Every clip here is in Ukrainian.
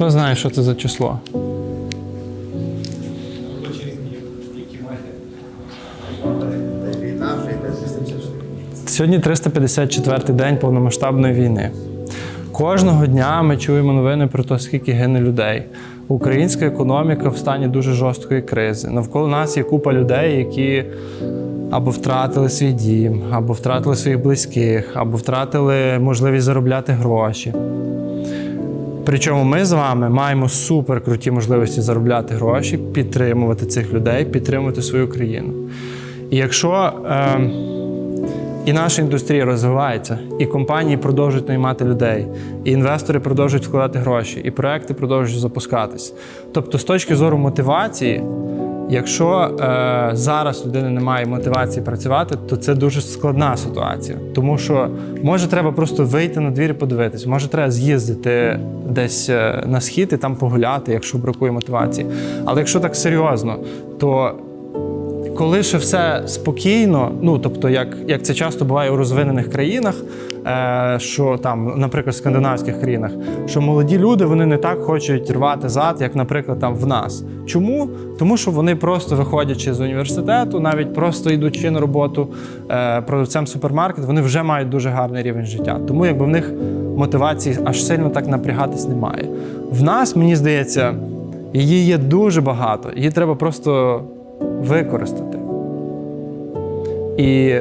Хто знає, що це за число? Війна вже йде 84. Сьогодні 354-й день повномасштабної війни. Кожного дня ми чуємо новини про те, скільки гине людей. Українська економіка в стані дуже жорсткої кризи. Навколо нас є купа людей, які або втратили свій дім, або втратили своїх близьких, або втратили можливість заробляти гроші. Причому ми з вами маємо супер круті можливості заробляти гроші, підтримувати цих людей, підтримувати свою країну. І якщо е, і наша індустрія розвивається, і компанії продовжують наймати людей, і інвестори продовжують вкладати гроші, і проекти продовжують запускатись. Тобто, з точки зору мотивації, якщо е, зараз людина не має мотивації працювати, то це дуже складна ситуація. Тому що може треба просто вийти на двір і подивитись, може треба з'їздити десь е, на схід і там погуляти, якщо бракує мотивації. Але якщо так серйозно, то коли ще все спокійно, ну тобто, як, як це часто буває у розвинених країнах, е, що там, наприклад, в скандинавських країнах, що молоді люди вони не так хочуть рвати зад, як, наприклад, там в нас. Чому? Тому що вони просто виходячи з університету, навіть просто йдучи на роботу е, продавцем супермаркет, вони вже мають дуже гарний рівень життя. Тому якби в них мотивації аж сильно так напрягатись немає. В нас, мені здається, її є дуже багато. Її треба просто використати. І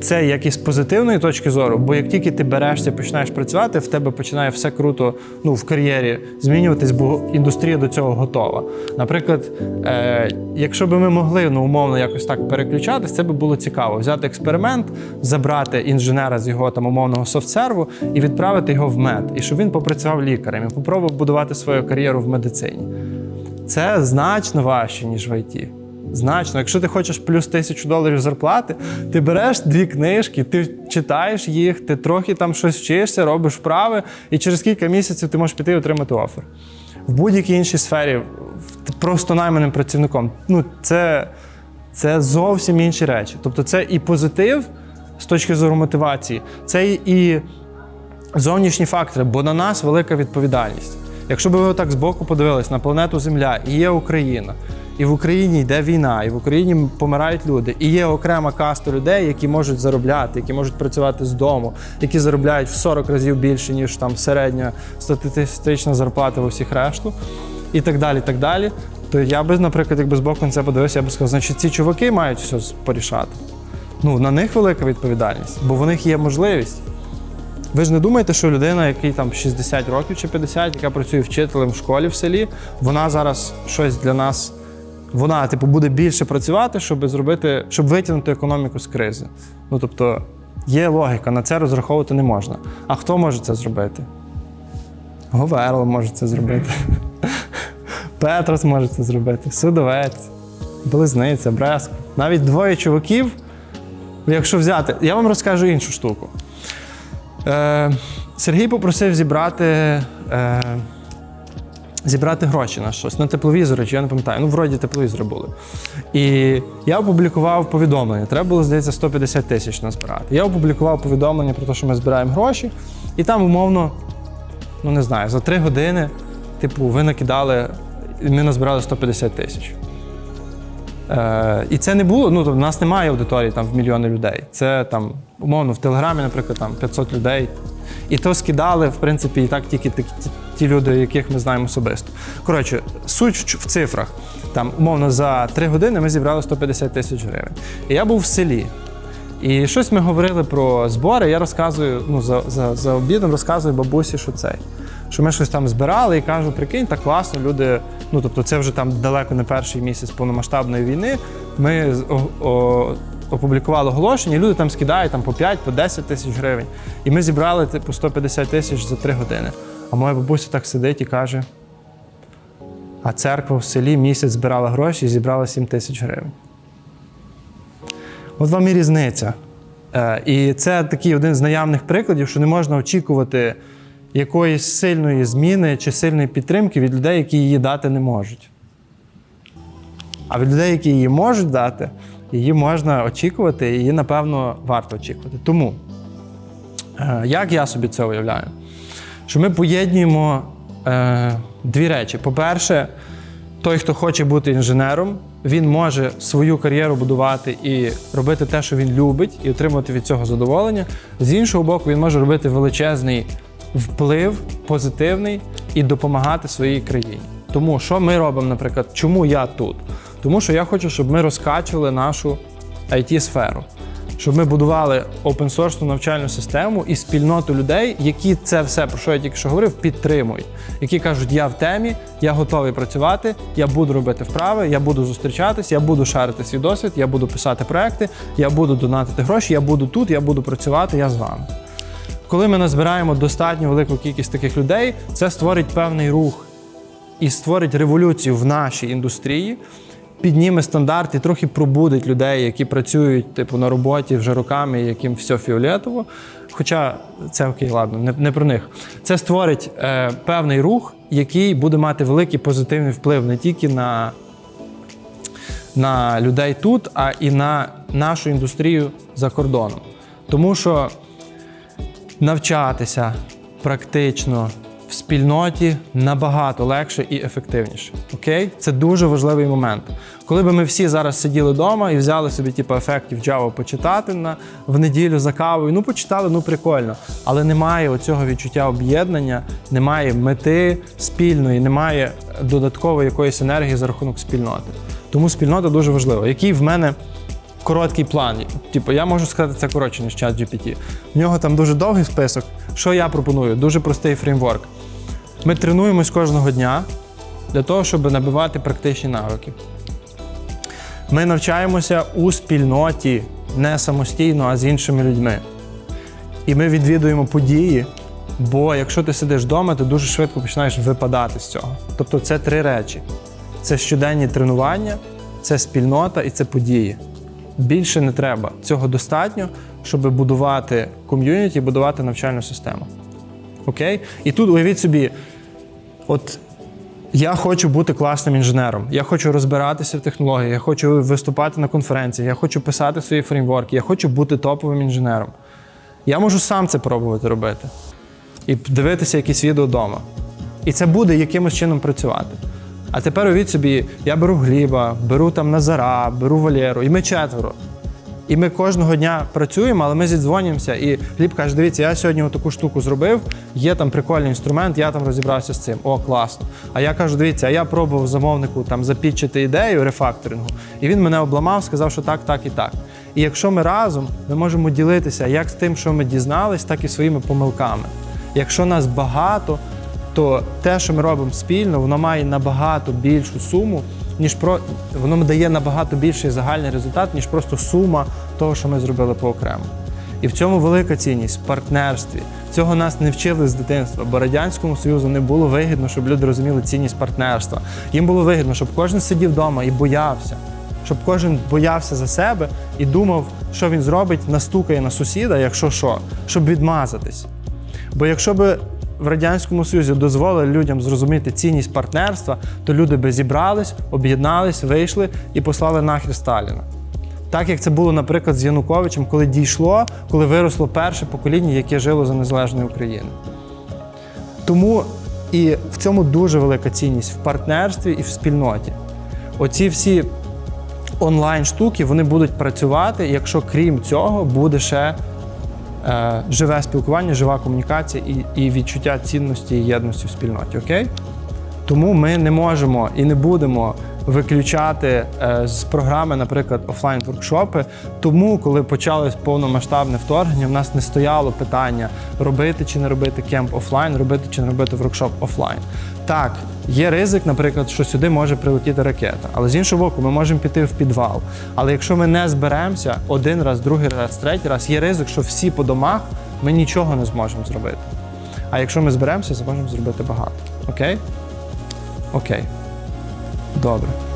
це як із позитивної точки зору, бо як тільки ти берешся, починаєш працювати, в тебе починає все круто ну, в кар'єрі змінюватись, бо індустрія до цього готова. Наприклад, е, якщо б ми могли ну, умовно якось так переключатись, це би було цікаво. Взяти експеримент, забрати інженера з його там умовного софтсерву і відправити його в мед, і щоб він попрацював лікарем і попробував будувати свою кар'єру в медицині. Це значно важче, ніж в ІТ. Значно. Якщо ти хочеш плюс тисячу доларів зарплати, ти береш дві книжки, ти читаєш їх, ти трохи там щось вчишся, робиш вправи, і через кілька місяців ти можеш піти і отримати офер. В будь-якій іншій сфері, просто найманим працівником. Ну, це, це зовсім інші речі. Тобто, це і позитив з точки зору мотивації, це і зовнішні фактори, бо на нас велика відповідальність. Якщо б ви отак збоку подивились на планету Земля, і є Україна, і в Україні йде війна, і в Україні помирають люди, і є окрема каста людей, які можуть заробляти, які можуть працювати з дому, які заробляють в 40 разів більше, ніж там середня статистична зарплата в усіх решту, і так далі. так далі. То я би, наприклад, якби збоку на це подивився, я би сказав, значить, ці чуваки мають все порішати. Ну, на них велика відповідальність, бо в них є можливість. Ви ж не думаєте, що людина, який там 60 років чи 50, яка працює вчителем в школі в селі, вона зараз щось для нас. Вона, типу, буде більше працювати, щоб зробити, щоб витягнути економіку з кризи. Ну тобто, є логіка, на це розраховувати не можна. А хто може це зробити? Говерло може це зробити. Петрос може це зробити, Судовець, Близниця, Бреско. Навіть двоє чуваків. Якщо взяти, я вам розкажу іншу штуку. Е, Сергій попросив зібрати, е, зібрати гроші на щось, на тепловізори, чи я не пам'ятаю. Ну, вроді тепловізори були. І я опублікував повідомлення. Треба було, здається, 150 тисяч назбирати. Я опублікував повідомлення про те, що ми збираємо гроші, і там, умовно, ну не знаю, за три години, типу, ви накидали, ми назбирали 150 тисяч. Е, і це не було. Ну, тобто, в нас немає аудиторії там в мільйони людей. Це там, умовно, в Телеграмі, наприклад, там 500 людей. І то скидали, в принципі, і так тільки ті, люди, яких ми знаємо особисто. Коротше, суть в, цифрах. Там, умовно, за 3 години ми зібрали 150 тисяч гривень. І я був в селі. І щось ми говорили про збори. Я розказую, ну, за, за, за обідом розказую бабусі, що цей. Що ми щось там збирали і кажу, прикинь, так класно, люди. Ну тобто, це вже там далеко не перший місяць повномасштабної війни. Ми о, о, опублікували оголошення, і люди там скидають там по 5, по 10 тисяч гривень. І ми зібрали типу 150 тисяч за 3 години. А моя бабуся так сидить і каже: а церква в селі місяць збирала гроші і зібрала 7 тисяч гривень. От вам і різниця. Е, І це такий один з наявних прикладів, що не можна очікувати якоїсь сильної зміни чи сильної підтримки від людей, які її дати не можуть. А від людей, які її можуть дати, її можна очікувати, її, напевно, варто очікувати. Тому, е, як я собі це уявляю? Що ми поєднуємо е, дві речі. По-перше, той, хто хоче бути інженером, він може свою кар'єру будувати і робити те, що він любить, і отримувати від цього задоволення. З іншого боку, він може робити величезний вплив, позитивний і допомагати своїй країні. Тому що ми робимо, наприклад, чому я тут? Тому що я хочу, щоб ми розкачували нашу IT-сферу, щоб ми будували open-source навчальну систему і спільноту людей, які це все, про що я тільки що говорив, підтримують, які кажуть, я в темі, я готовий працювати, я буду робити вправи, я буду зустрічатись, я буду шарити свій досвід, я буду писати проекти, я буду донатити гроші, я буду тут, я буду працювати, я з вами. Коли ми назбираємо достатньо велику кількість таких людей, це створить певний рух і створить революцію в нашій індустрії, підніме стандарти, трохи пробудить людей, які працюють типу на роботі вже роками, яким все фіолетово. Хоча це окей, ладно, не, не про них. Це створить е, певний рух, який буде мати великий позитивний вплив не тільки на, на людей тут, а і на нашу індустрію за кордоном. Тому що навчатися практично в спільноті набагато легше і ефективніше. Окей? Це дуже важливий момент. Коли би ми всі зараз сиділи вдома і взяли собі типу, ефектів Java почитати на, в неділю за кавою, ну почитали, ну прикольно. Але немає оцього відчуття об'єднання, немає мети спільної, немає додаткової якоїсь енергії за рахунок спільноти. Тому спільнота дуже важлива. Який в мене короткий план. Типу, я можу сказати це коротше, ніж чат GPT. В нього там дуже довгий список. Що я пропоную? Дуже простий фреймворк. Ми тренуємось кожного дня для того, щоб набивати практичні навики. Ми навчаємося у спільноті не самостійно, а з іншими людьми. І ми відвідуємо події, бо якщо ти сидиш вдома, ти дуже швидко починаєш випадати з цього. Тобто це три речі: це щоденні тренування, це спільнота і це події. Більше не треба. Цього достатньо, щоб будувати ком'юніті, будувати навчальну систему. Окей? І тут уявіть собі, от я хочу бути класним інженером, я хочу розбиратися в технологіях, я хочу виступати на конференціях, я хочу писати свої фреймворки, я хочу бути топовим інженером. Я можу сам це пробувати робити і дивитися якісь відео вдома. І це буде якимось чином працювати. А тепер уявіть собі, я беру Гліба, беру там Назара, беру Валєру, і ми четверо. І ми кожного дня працюємо, але ми зідзвонюємося. І Гліб каже: дивіться, я сьогодні таку штуку зробив, є там прикольний інструмент, я там розібрався з цим. О, класно. А я кажу, дивіться, а я пробував замовнику там запітчити ідею рефакторингу, і він мене обламав, сказав, що так, так і так. І якщо ми разом, ми можемо ділитися як з тим, що ми дізнались, так і своїми помилками. Якщо нас багато, то те, що ми робимо спільно, воно має набагато більшу суму, ніж про воно дає набагато більший загальний результат, ніж просто сума того, що ми зробили поокремо. І в цьому велика цінність в партнерстві. Цього нас не вчили з дитинства, бо радянському союзу не було вигідно, щоб люди розуміли цінність партнерства. Їм було вигідно, щоб кожен сидів вдома і боявся, щоб кожен боявся за себе і думав, що він зробить, настукає на сусіда, якщо що, щоб відмазатись. Бо якщо би в Радянському Союзі дозволили людям зрозуміти цінність партнерства, то люди би зібрались, об'єднались, вийшли і послали нахер Сталіна. Так як це було, наприклад, з Януковичем, коли дійшло, коли виросло перше покоління, яке жило за незалежною Україною. Тому і в цьому дуже велика цінність в партнерстві і в спільноті. Оці всі онлайн штуки вони будуть працювати, якщо крім цього буде ще живе спілкування, жива комунікація і, і відчуття цінності і єдності в спільноті. Окей? Тому ми не можемо і не будемо виключати е, з програми, наприклад, офлайн воркшопи. Тому, коли почалось повномасштабне вторгнення, в нас не стояло питання робити чи не робити кемп офлайн, робити чи не робити воркшоп офлайн. Так, є ризик, наприклад, що сюди може прилетіти ракета. Але з іншого боку, ми можемо піти в підвал. Але якщо ми не зберемося один раз, другий раз, третій раз, є ризик, що всі по домах ми нічого не зможемо зробити. А якщо ми зберемося, зможемо зробити багато. Окей? Окей. Добре.